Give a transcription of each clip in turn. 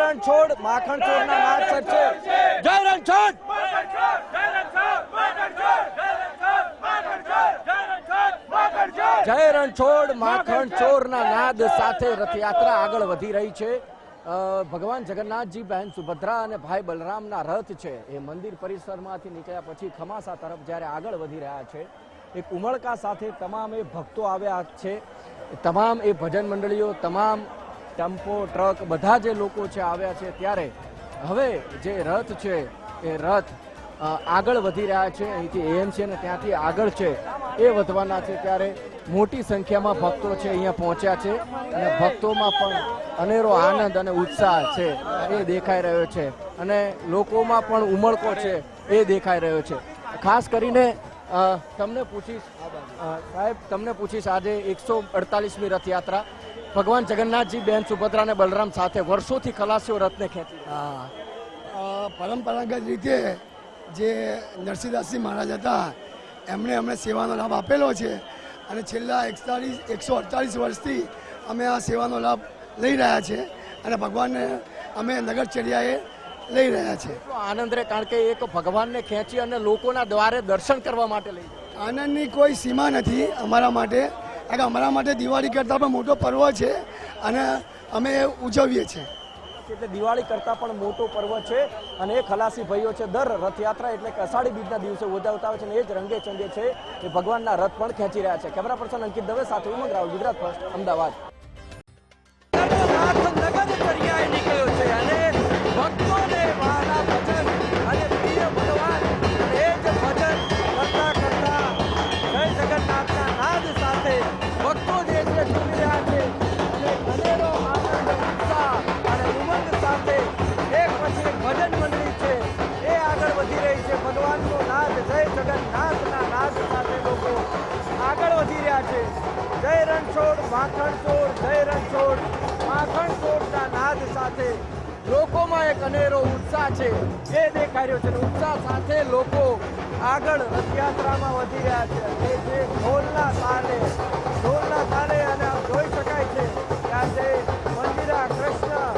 રણછોડ માખણ ચોરના નાદ ચર્ચે જય રણછોડ! જય રણછોડ, માખણ ચોરના નાદ સાથે રથયાત્રા આગળ વધી રહી છે. ભગવાન જગન્નાથજી બહેન સુભદ્રા અને ભાઈ બલરામના રથ છે. એ મંદિર પરિસરમાંથી નીકળ્યા પછી ખમાસા તરફ જ્યારે આગળ વધી રહ્યા છે, એક ઉમળકા સાથે તમામ એ ભક્તો આવ્યા છે. તમામ એ ભજન મંડળીઓ, તમામ ટેમ્પો, ટ્રક બધા જે લોકો છે આવ્યા છે ત્યારે હવે જે રથ છે એ રથ આગળ વધી રહ્યા છે. અહીંથી એએમસી છે ને ત્યાંથી આગળ છે એ વધવાના છે ત્યારે મોટી સંખ્યામાં ભક્તો છે અહીંયા પહોંચ્યા છે અને ભક્તોમાં પણ અનેરો આનંદ અને ઉત્સાહ છે એ દેખાઈ રહ્યો છે અને લોકોમાં પણ ઉમળકો છે એ દેખાઈ રહ્યો છે. ખાસ કરીને તમને પૂછીશ સાહેબ, તમને પૂછીશ આજે એકસો અડતાલીસમી રથયાત્રા ભગવાન જગન્નાથજી બેન સુભદ્રા અને બલરામ સાથે વર્ષોથી ખલાસીઓ રથને ખેંચી હા. પરંપરાગત રીતે જે નરસિંહદાસજી મહારાજ હતા એમણે અમને સેવાનો લાભ આપેલો છે અને છેલ્લા એકતાલીસ એકસો અડતાલીસ વર્ષથી અમે આ સેવાનો લાભ લઈ રહ્યા છે અને ભગવાનને અમે નગરચર્યાએ લઈ રહ્યા છે. આનંદ રે કારણ કે એક ભગવાનને ખેંચી અને લોકોના દ્વારે દર્શન કરવા માટે લઈ આનંદની કોઈ સીમા નથી અમારા માટે. કારણ કે અમારા માટે દિવાળી કરતાં પણ મોટો પર્વ છે અને અમે ઉજવીએ છીએ. એટલે દિવાળી કરતા પણ મોટો પર્વ છે અને એ ખલાસી ભાઈઓ છે. દર રથયાત્રા એટલે કે અષાઢી બીજના દિવસે ઉજવતા હોય છે અને એ જ રંગે ચંગે છે એ ભગવાનના રથ પણ ખેંચી રહ્યા છે. કેમેરા પર્સન અંકિત દવે સાથે ઉમંગ રાવ ગુજરાત ફર્સ્ટ અમદાવાદ. ભક્તો સાથે લોકોમાં એક અનેરો ઉત્સાહ છે. એ દેખાઈ રહ્યો છે ઉત્સાહ સાથે લોકો આગળ રથયાત્રામાં વધી રહ્યા છે. એ જે ઢોલના તાલે ઢોલના તાલે અને જોઈ શકાય છે કે આજે મંદિરા કૃષ્ણ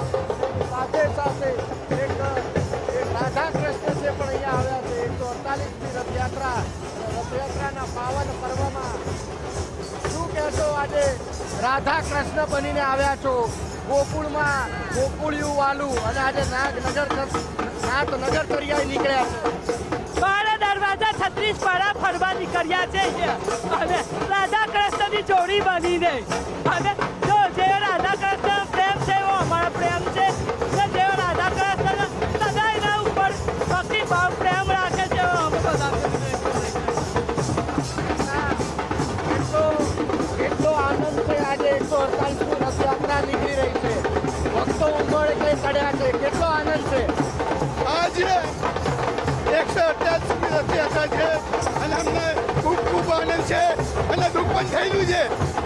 સાથે સાથે એક રાધા કૃષ્ણ છે પણ અહીંયા આવ્યા છે, એકસો અડતાલીસમી રથયાત્રા. રથયાત્રાના પાવન પર્વમાં શું કહેશો આજે? રાધા કૃષ્ણ બનીને આવ્યા છો. ગોકુળમાં ગોકુળિયું વાલું અને આજે નાગ નગર નાથ નગર તરિયાએ નીકળ્યા છે. દરવાજા છત્રીસ પાડા ફરવા નીકળ્યા છે અને રાધા કૃષ્ણની જોડી બનીને. અમે જો જે રાધા કૃષ્ણ પ્રેમ છે એવો પ્રેમ છે ને રાધા કૃષ્ણ સદા એના ઉપર ભક્તિ ભાવ પ્રેમ રાખે છે એવો અમે એટલો આનંદ છે આજે એકસો અડતાલીસમી છે કેટલો આનંદ છે. આજે એકસો અઠ્યાસી રથયાત્રા છે અને અમને ખૂબ ખૂબ આનંદ છે અને દુઃખ પણ થયેલું છે.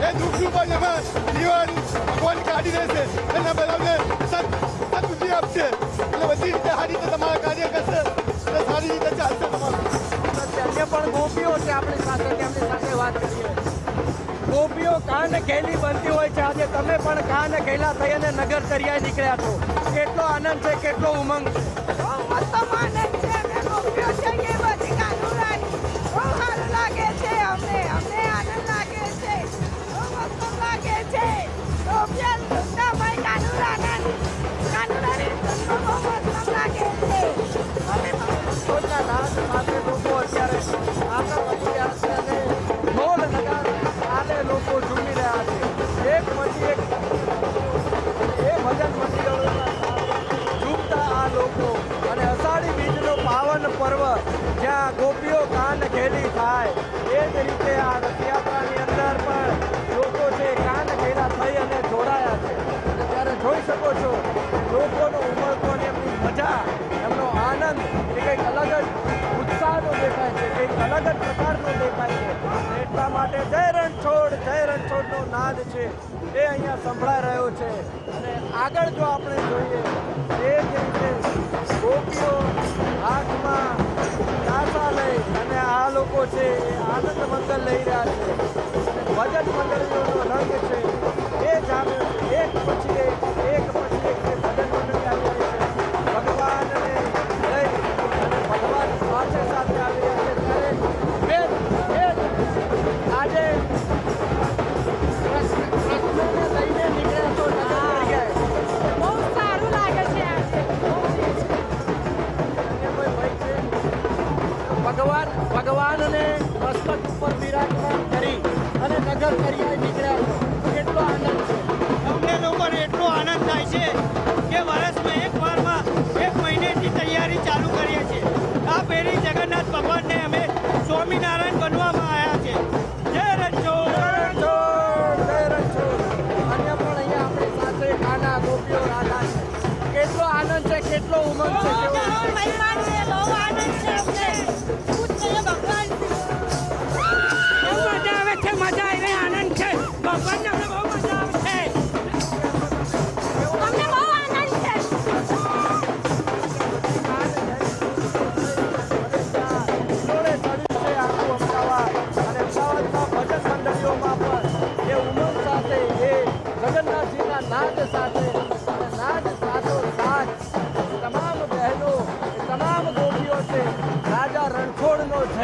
એ દુઃખનું પણ અમે જીવન ભગવાન કાઢી દેશે અને બધાને સદબુદ્ધિ આપશે. એટલે બધી રીતે સારી રીતે તમારા કાર્ય કરશે અને સારી રીતે ચાલશે તમારું. અન્ય પણ ગોપીઓ છે આપણી સાથે તેમની સાથે વાત કરીએ. ગોપીઓ કાન ઘેલી બનતી હોય છે. આજે તમે પણ કાન ઘેલા થઈ અને નગર તરિયાએ નીકળ્યા છો. કેટલો આનંદ છે, કેટલો ઉમંગ છે. થાય. એ જ રીતે આ રથયાત્રાની અંદર પણ લોકો છે કાન ભેગા થઈ અને જોડાયા છે. ત્યારે જોઈ શકો છો, લોકોનો ઉમળકો અને એમની મજા, એમનો આનંદ, એ કંઈક અલગ જ ઉત્સાહનો દેખાય છે, કંઈક અલગ જ પ્રકારનો દેખાય છે. એટલા માટે જય રણછોડ, જય રણછોડનો નાદ છે. એ અહીંયા સંભળાઈ રહ્યો છે. અને આગળ જો આપણે જોઈએ વળતર લઈ રહ્યા છે. બજેટ મંડળીઓનો રંગ છે એ જામે એક પછી એક એક પછી એક બજેટ મંડળી આવી રહી છે. ભગવાનને લઈ અને ભગવાન સાથે સાથે આવી રહ્યા છે. ત્યારે ભગવાન ભગવાનને મસ્તક ઉપર ઓર્ડર કરીને નીકળ્યા કેટલો આનંદ છે. અમને લોકોને એટલો આનંદ થાય છે કે વર્ષમાં એક વારમાં એક મહિનેથી તૈયારી ચાલુ કરીએ છીએ. આ પેરી જગન્નાથ ભગવાનને અમે સ્વામિનારાયણ બનવામાં આવ્યા છે. જય રજો અન્ય પણ અહીંયા આપણે કેટલો આનંદ છે કેટલો ઉમંગ છે. આનંદ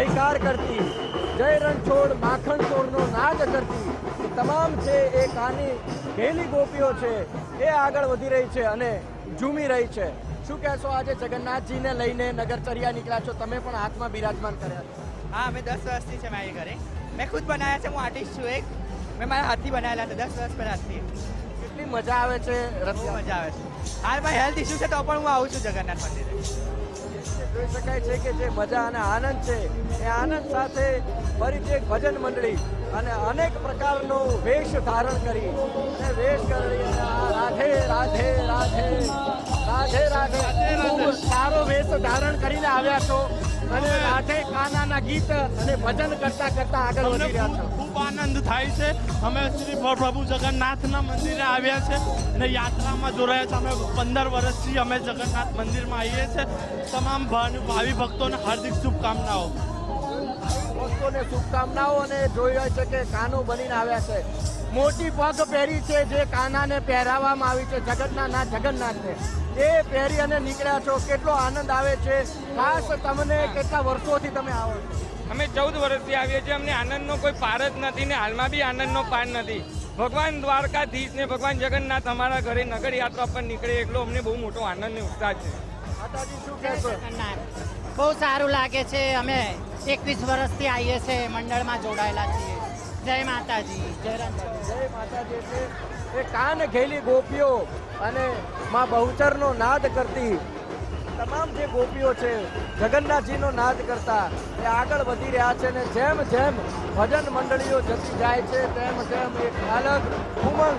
જયકાર કરતી જય રણછોડ માખણ છોડનો નાદ કરતી તમામ છે એ કાની ઘેલી ગોપીઓ છે એ આગળ વધી રહી છે અને ઝૂમી રહી છે. શું કહેશો આજે જગન્નાથજીને લઈને નગરચર્યા નીકળ્યા છો? તમે પણ હાથમાં બિરાજમાન કર્યા છો. હા અમે દસ વર્ષથી છે મારી ઘરે. મેં ખુદ બનાવ્યા છે હું આર્ટિસ્ટ છું એક. મેં મારા હાથથી બનાવેલા છે દસ વર્ષ પહેલાંથી કેટલી મજા આવે છે બહુ મજા આવે છે. હાલમાં હેલ્થ ઇસ્યુ છે તો પણ હું આવું છું જગન્નાથ મંદિરે. જોઈ શકાય છે કે જે મજા અને આનંદ છે એ આનંદ સાથે ફરીથી એક ભજન મંડળી અને અનેક પ્રકારનો વેશ ધારણ કરી. અને વેશ કરી રાધે રાધે રાધે રાધે રાધે. સારો વેશ ધારણ કરીને આવ્યા છો. અને રાધે કાનાના ગીત અને ભજન કરતા કરતા આગળ વધી રહ્યા હતા ખૂબ આનંદ થાય છે. અમે શ્રી પ્રભુ જગન્નાથના મંદિરે આવ્યા છે અને યાત્રામાં જોડાયા છે. અમે પંદર વર્ષથી અમે જગન્નાથ મંદિરમાં આવીએ છીએ. તમામ ભાવિ ભાવિ ભક્તોને હાર્દિક શુભકામનાઓ. ભક્તોને શુભકામનાઓ અને જોઈ રહ્યા છે કે કાનો બનીને આવ્યા છે. મોટી પગ પહેરી છે જે કાનાને પહેરાવવામાં આવી છે. જગન્નાથ જગન્નાથને. એ પહેરી અને નીકળ્યા છો. કેટલો આનંદ આવે છે. ખાસ તમને કેટલા વર્ષોથી તમે આવો છો? અમે ચૌદ વર્ષથી આવીએ છીએ. અમને આનંદનો કોઈ પાર જ નથી ને હાલમાં બી આનંદનો પાર નથી. ભગવાન દ્વારકાધીશ ને ભગવાન જગન્નાથ અમારા ઘરે નગર યાત્રા પર નીકળે એટલો અમને બહુ મોટો આનંદ ને ઉત્સાહ છે. બહુ સારું લાગે છે. અમે એકવીસ વર્ષથી આવીએ છીએ. મંડળમાં જોડાયેલા છીએ. જય માતાજી જય માતાજી એટલે એ કાન ઘેલી ગોપીઓ અને માં બહુચરનો નાદ કરતી તમામ જે ગોપીઓ છે, જગન્નાથજીનો નાદ કરતા એ આગળ વધી રહ્યા છે ને જેમ જેમ ભજન મંડળીઓ જતી જાય છે, તેમ તેમ એક અલગ ઉમંગ